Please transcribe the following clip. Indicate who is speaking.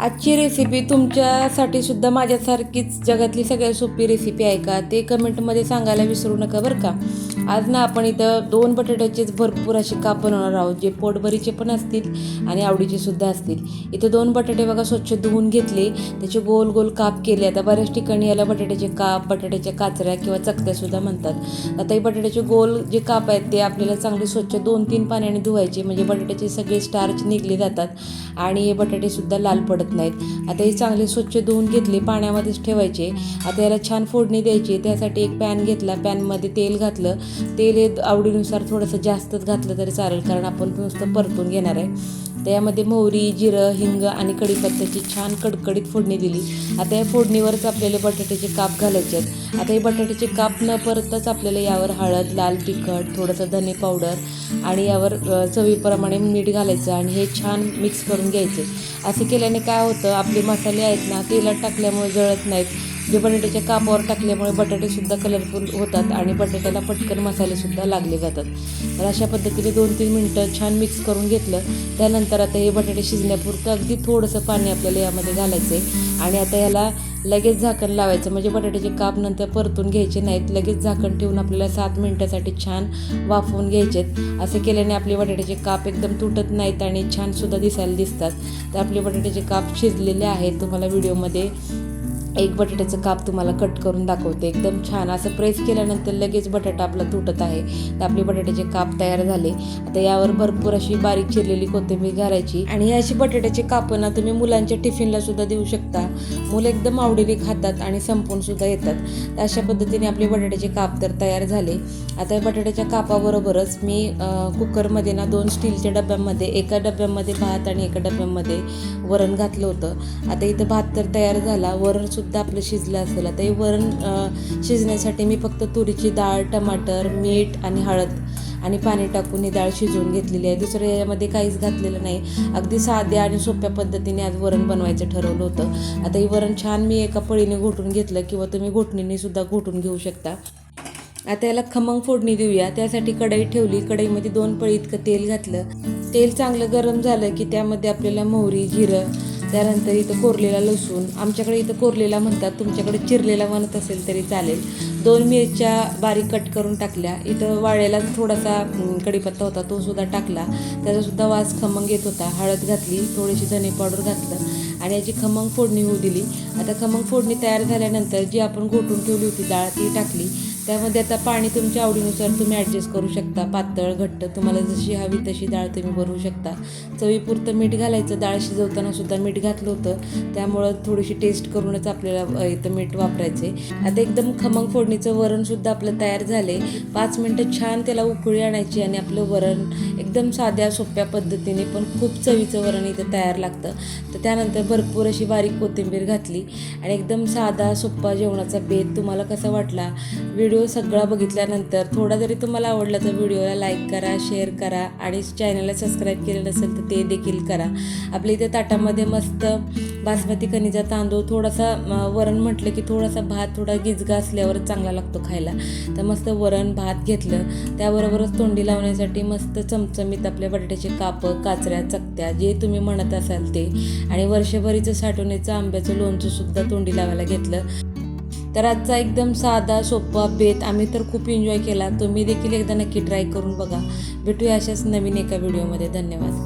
Speaker 1: आजची रेसिपी तुमच्यासाठी सुद्धा माझ्यासारखीच जगातली सगळ्यात सोपी रेसिपी आहे का? ते कमेंटमध्ये सांगायला विसरू नका बरं का. आज ना आपण इथं दोन बटाट्याचेच भरपूर असे काप बनवणार आहोत जे पोटभरीचे पण असतील आणि आवडीचे सुद्धा असतील. इथं दोन बटाटे बघा स्वच्छ धुवून घेतले त्याचे गोल गोल काप केले. आता बऱ्याच ठिकाणी याला बटाट्याचे काप बटाट्याच्या काचऱ्या किंवा चकत्यासुद्धा म्हणतात. आता हे बटाट्याचे गोल जे काप आहेत ते आपल्याला चांगले स्वच्छ दोन तीन पाण्याने धुवायचे म्हणजे बटाट्याचे सगळे स्टार्च निघले जातात आणि हे बटाटेसुद्धा लाल पडत नाहीत. आता हे चांगले स्वच्छ धुवून घेतले पाण्यामध्येच ठेवायचे. आता याला छान फोडणी द्यायची. त्यासाठी एक पॅन घेतला. पॅनमध्ये तेल घातलं. तेल हे आवडीनुसार थोडंसं जास्तच घातलं तरी चालेल कारण आपण नुसतं परतून घेणार आहे. त्यामध्ये मोहरी जिरं हिंग आणि कढीपत्त्याची छान कडकडीत फोडणी दिली. आता या फोडणीवरच आपल्याला बटाट्याचे काप घालायचे आहेत. आता हे बटाट्याचे काप न परतच आपल्याला यावर हळद लाल तिखट थोडंसं धने पावडर आणि यावर चवीप्रमाणे मीठ घालायचं आणि हे छान मिक्स करून घ्यायचे. असे केल्याने काय होतं आपले मसाले आहेत ना तेलात टाकल्यामुळे जळत नाहीत. जे बटाट्याच्या कापावर टाकल्यामुळे बटाटेसुद्धा कलरफुल होतात आणि बटाट्याला पटकन मसालेसुद्धा लागले जातात. तर अशा पद्धतीने दोन तीन मिनटं छान मिक्स करून घेतलं. त्यानंतर आता हे बटाटे शिजण्यापुरतं अगदी थोडंसं पाणी आपल्याला यामध्ये घालायचं आहे आणि आता याला लगेच झाकण लावायचं. म्हणजे बटाट्याचे काप नंतर परतून घ्यायचे नाहीत. लगेच झाकण ठेवून आपल्याला सात मिनटासाठी छान वाफवून घ्यायचेत. असं केल्याने आपले बटाट्याचे काप एकदम तुटत नाहीत आणि छानसुद्धा दिसायला दिसतात. तर आपले बटाट्याचे काप शिजलेले आहेत. तुम्हाला व्हिडिओमध्ये एक बटाट्याचं काप तुम्हाला कट करून दाखवते. एकदम छान असं प्रेस केल्यानंतर लगेच बटाटा आपला तुटत आहे. तर आपले बटाट्याचे काप तयार झाले. आता यावर भरपूर अशी बारीक चिरलेली कोथिंबीर घालायची. आणि अशी बटाट्याचे कापं ना तुम्ही मुलांच्या टिफिनला सुद्धा देऊ शकता. मुलं एकदम आवडीने खातात आणि संपून सुद्धा येतात. तर अशा पद्धतीने आपले बटाट्याचे काप तर तयार झाले. आता या बटाट्याच्या कापाबरोबरच मी कुकरमध्ये ना दोन स्टीलच्या डब्यामध्ये एका डब्यामध्ये भात आणि एका डब्यामध्ये वरण घातलं होतं. आता इथं भात तर तयार झाला. वरण सुद्धा आपलं शिजलं असेल. आता हे वरण शिजण्यासाठी मी फक्त तुरीची डाळ टमाटर मीठ आणि हळद आणि पाणी टाकून ही डाळ शिजवून घेतलेली आहे. दुसरं यामध्ये काहीच घातलेलं नाही. अगदी साध्या आणि सोप्या पद्धतीने आज वरण बनवायचं ठरवलं होतं. आता ही वरण छान मी एका पळीने घोटून घेतलं किंवा तुम्ही घोटणीने सुद्धा घोटून घेऊ शकता. आता याला खमंग फोडणी देऊया. त्यासाठी कढई ठेवली. कढईमध्ये दोन पळी इतकं तेल घातलं. तेल चांगलं गरम झालं की त्यामध्ये आपल्याला मोहरी जिरं त्यानंतर इथं कोरलेला लसूण. आमच्याकडे इथं कोरलेला म्हणतात तुमच्याकडे चिरलेला म्हणत असेल तरी चालेल. दोन मिरच्या बारीक कट करून टाकल्या. इथं वाळ्याला थोडासा कडीपत्ता कढीपत्ता होता तो सुद्धा टाकला. त्याचासुद्धा वास खमंग येत होता. हळद घातली थोडीशी धने पावडर घातलं आणि याची खमंग फोडणी होऊ दिली. आता खमंग फोडणी तयार झाल्यानंतर जी आपण घोटून ठेवली होती डाळ ती टाकली. त्यामध्ये आता पाणी तुमच्या आवडीनुसार तुम्ही ॲडजस्ट करू शकता. पातळ घट्ट तुम्हाला जशी हवी तशी डाळ तुम्ही भरू शकता. चवीपुरतं मीठ घालायचं. डाळ शिजवताना सुद्धा मीठ घातलं होतं. त्यामुळं थोडीशी टेस्ट करूनच आपल्याला इथं मीठ वापरायचे आता एकदम खमंग फोडणीचं वरणसुद्धा आपलं तयार झाले पाच मिनटं छान त्याला उकळी आणायची आणि आपलं वरण एकदम साध्या सोप्या पद्धतीने पण खूप चवीचं वरण इथं तयार लागतं. तर त्यानंतर भरपूर अशी बारीक कोथिंबीर घातली. आणि एकदम साधा सोप्पा जेवणाचा बेत तुम्हाला कसा वाटला व्हिडिओ व्हिडिओ सगळा बघितल्यानंतर थोडा जरी तुम्हाला आवडला तर व्हिडिओला लाईक करा शेअर करा आणि चॅनलला सबस्क्राईब केलं नसेल तर ते देखील करा. आपल्या इथे ताटामध्ये मस्त बासमती कणीचा तांदूळ थोडासा वरण म्हटलं की थोडासा भात थोडा गिजगा असल्यावर चांगला लागतो खायला. तर मस्त वरण भात घेतलं. त्याबरोबरच तोंडी लावण्यासाठी मस्त चमचमीत आपल्या बटाट्याचे कापं काचऱ्या चकत्या जे तुम्ही म्हणत असाल ते. आणि वर्षभरीचं साठवणीचं आंब्याचं लोणचं सुद्धा तोंडी लावायला घेतलं. तर आजचा एकदम साधा सोपा बेत आम्ही तर खूप एन्जॉय केला. तुम्ही देखील एकदा नक्की ट्राय करून बघा. भेटूया अशाच नवीन एका व्हिडिओमध्ये धन्यवाद.